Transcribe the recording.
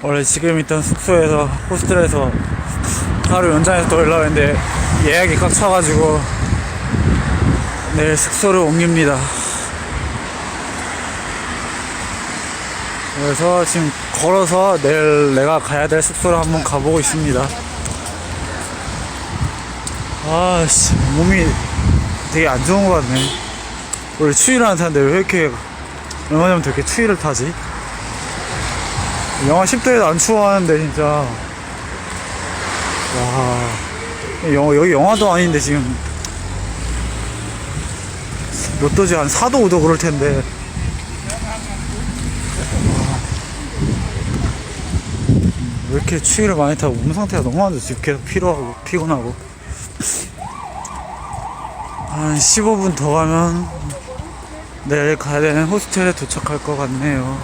원래 지금 있던 숙소에서 호스텔에서 하루 연장해서 또 했는데 예약이 꽉 차가지고 내일 숙소를 옮깁니다. 그래서 지금 걸어서 내일 내가 가야 될 숙소를 한번 가보고 있습니다. 아씨 몸이 되게 안 좋은 것 같네. 원래 추위를 안 타는데 왜 이렇게 얼마 전부터 이렇게 추위를 타지? 영하 10도에도 안 추워하는데 진짜. 와. 영, 여기 영하도 아닌데 지금. 몇 도지? 한 4도 5도 그럴 텐데. 왜 이렇게 추위를 많이 타고 몸 상태가 너무 안 좋지? 계속 피로하고 피곤하고. 한 15분 더 가면 내일 가야 되는 호스텔에 도착할 것 같네요